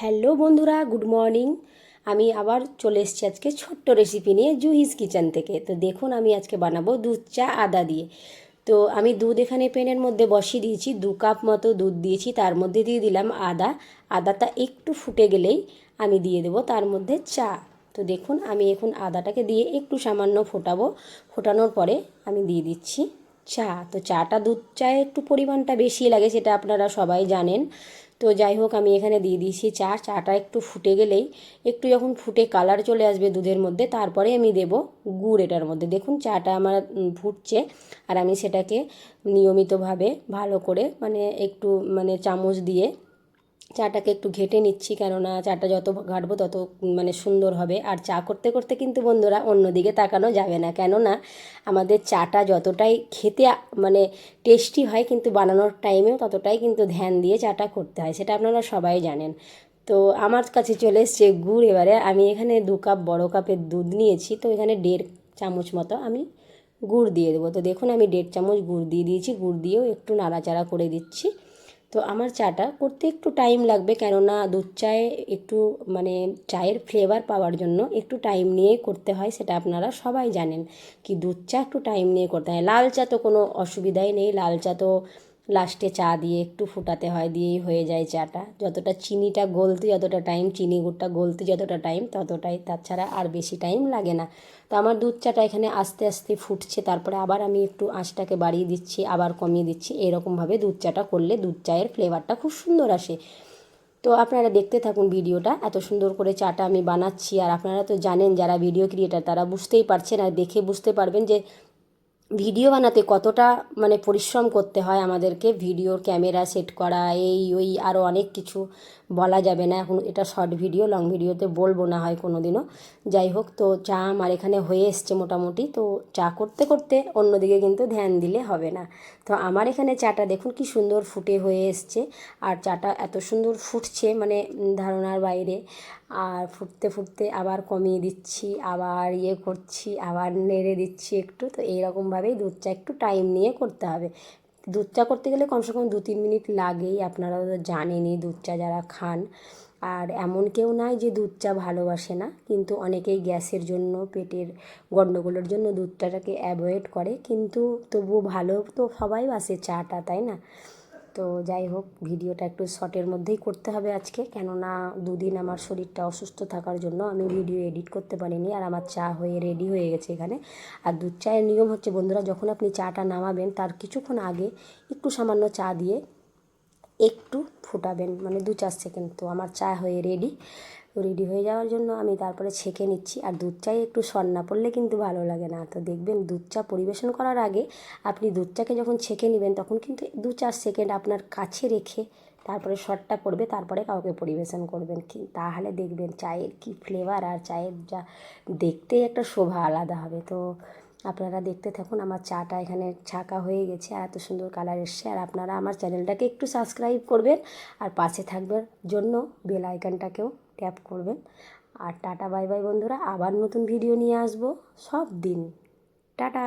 Hello বন্ধুরা, good morning. আমি আবার চলে এসেছি আজকে ছোট্ট রেসিপি নিয়ে জুহিস কিচেন থেকে। তো দেখুন, আমি আজকে বানাবো দুধ চা আদা দিয়ে। তো আমি দুধ এখানে পেনের মধ্যে বসিয়ে দিয়েছি, দু কাপ মতো দুধ দিয়েছি, তার মধ্যে দিয়ে দিলাম আদা। আদাটা একটু ফুটে গেলেই আমি দিয়ে দেবো তার মধ্যে চা। তো দেখুন, আমি এখন আদাটাকে দিয়ে একটু সামান্য ফোটাবো। ফোটানোর পরে আমি দিয়ে দিচ্ছি। চা, তো চাটা দুধ চায়ে একটু পরিমাণটা বেশি লাগে সেটা আপনারা সবাই জানেন। তো যাই হোক, আমি এখানে দিয়ে দিয়েছি চা, চাটা একটু ফুটে গেলেই একটু যখন ফুটে কালার চলে আসবে দুধের মধ্যে, তারপরে আমি দেব গুড় এটার মধ্যে। দেখুন, চাটা আমার ফুটছে আর আমি সেটাকে নিয়মিতভাবে ভালো করে মানে একটু মানে চামচ দিয়ে চাটাকে একটু ঘেটে নিচ্ছি কেননা চাটা যত ঘাটবো তত মানে সুন্দর হবে। আর চা করতে করতে কিন্তু বন্ধুরা অন্যদিকে তাকানো যাবে না। কেননা আমাদের চাটা যতটাই খেতে মানে টেস্টি হয় কিন্তু বানানোর টাইমেও ততটাই কিন্তু ধ্যান দিয়ে চাটা করতে হয়, সেটা আপনারা সবাই জানেন। তো আমার কাছে চলে এসছে গুড় এবারে। আমি এখানে দু কাপ বড় কাপের দুধ নিয়েছি, তো এখানে দেড় চামচ মতো আমি গুড় দিয়ে দেবো। তো দেখুন আমি দেড় চামচ গুড় দিয়ে দিয়েছি। গুড় দিয়েও একটু নাড়াচাড়া করে দিচ্ছি। তো আমার চাটা করতে একটু টাইম লাগবে কেননা দুধ চায়ে একটু মানে চায়ের ফ্লেভার পাওয়ার জন্য একটু টাইম নিয়ে করতে হয়, সেটা আপনারা সবাই জানেন। কি দুধ চা একটু টাইম নিয়ে করতে হয়। লাল চা তো কোনো অসুবিধাই নেই। লাল চা তো লাস্টে চা দিয়ে একটু ফুটাতে হয়, দিয়েই হয়ে যায় চাটা। যতটা চিনিটা গলতে, যতটা টাইম চিনি গুড়টা গলতে যতটা টাইম ততটাই তাছাড়া আর বেশি টাইম লাগে না। তো আমার দুধ চাটা এখানে আস্তে আস্তে ফুটছে, তারপরে আবার আমি একটু আঁচটাকে বাড়িয়ে দিচ্ছি, আবার কমিয়ে দিচ্ছি। এরকমভাবে দুধ চাটা করলে দুধ চায়ের ফ্লেভারটা খুব সুন্দর আসে। তো আপনারা দেখতে থাকুন ভিডিওটা, এত সুন্দর করে চাটা আমি বানাচ্ছি। আর আপনারা তো জানেন, যারা ভিডিও ক্রিয়েটার তারা বুঝতেই পারছেন আর দেখে বুঝতে পারবেন যে ভিডিও বানাতে কতটা মানে পরিশ্রম করতে হয় আমাদেরকে? ভিডিওর ক্যামেরা সেট করা, এই, ওই আরও অনেক কিছু বলা যাবে না। এখন এটা শর্ট ভিডিও, লং ভিডিওতে বলব না হয় কোনো দিনও যাই হোক, তো চা আমার এখানে হয়ে এসছে মোটামুটি। তো চা করতে করতে অন্যদিকে কিন্তু ধ্যান দিলে হবে না। তো আমার এখানে চাটা দেখুন কি সুন্দর ফুটে হয়ে এসছে। আর চাটা এত সুন্দর ফুটছে মানে ধারণার বাইরে। আর ফুটতে ফুটতে আবার কমিয়ে দিচ্ছি, আবার ইয়ে করছি, আবার নেড়ে দিচ্ছি একটু। তো এইরকমভাবেই দুধ চা একটু টাইম নিয়ে করতে হবে। দুধ চা করতে গেলে কমসে কম দু তিন মিনিট লাগেই, আপনারা তো জানেনই দুধ চা যারা খান। আর এমন কেউ নাই যে দুধ চা ভালোবাসে না, কিন্তু অনেকেই গ্যাসের জন্য, পেটের গণ্ডগোলের জন্য দুধ চাটাকে অ্যাভয়েড করে। কিন্তু তবুও ভালো তো সবাই বাসে চাটা, তাই না? তো যাই হোক, ভিডিওটা একটু শর্টের মধ্যেই করতে হবে আজকে। কেননা দুদিন আমার শরীরটা অসুস্থ থাকার জন্য আমি ভিডিও এডিট করতে পারিনি আর আমার চা হয়ে রেডি হয়ে গেছে এখানে। আর দুধ চায়ের নিয়ম হচ্ছে, বন্ধুরা, যখন আপনি চাটা নামাবেন, তার কিছুক্ষণ আগে একটু সামান্য চা দিয়ে একটু ফুটাবেন মানে দু চার সেকেন্ড। তো আমার চা হয়ে রেডি রেডি হয়ে যাওয়ার জন্য আমি তারপরে ছেঁকে নিচ্ছি। আর দুধ চায়ে একটু সর না পড়লে কিন্তু ভালো লাগে না। তো দেখবেন দুধ চা পরিবেশন করার আগে আপনি দুধ চাকে যখন ছেঁকে নেবেন তখন কিন্তু দু চার সেকেন্ড আপনার কাছে রেখে তারপরে শটটা পড়বে, তারপরে কাউকে পরিবেশন করবেন। কি, তাহলে দেখবেন চায়ের কি ফ্লেভার আর চায়ের যা দেখতেই একটা শোভা আলাদা হবে। তো আপনারা দেখতে থাকুন, আমার চাটা এখানে ছাকা হয়ে গেছে, আর এত সুন্দর কালার এসছে। আর আপনারা আমার চ্যানেলটাকে একটু সাবস্ক্রাইব করবেন, আর পাশে থাকবার জন্য বেল আইকনটাকেও ট্যাপ করবেন। আর টাটা, বাই বাই বন্ধুরা। আবার নতুন ভিডিও নিয়ে আসব। সব দিন। টাটা।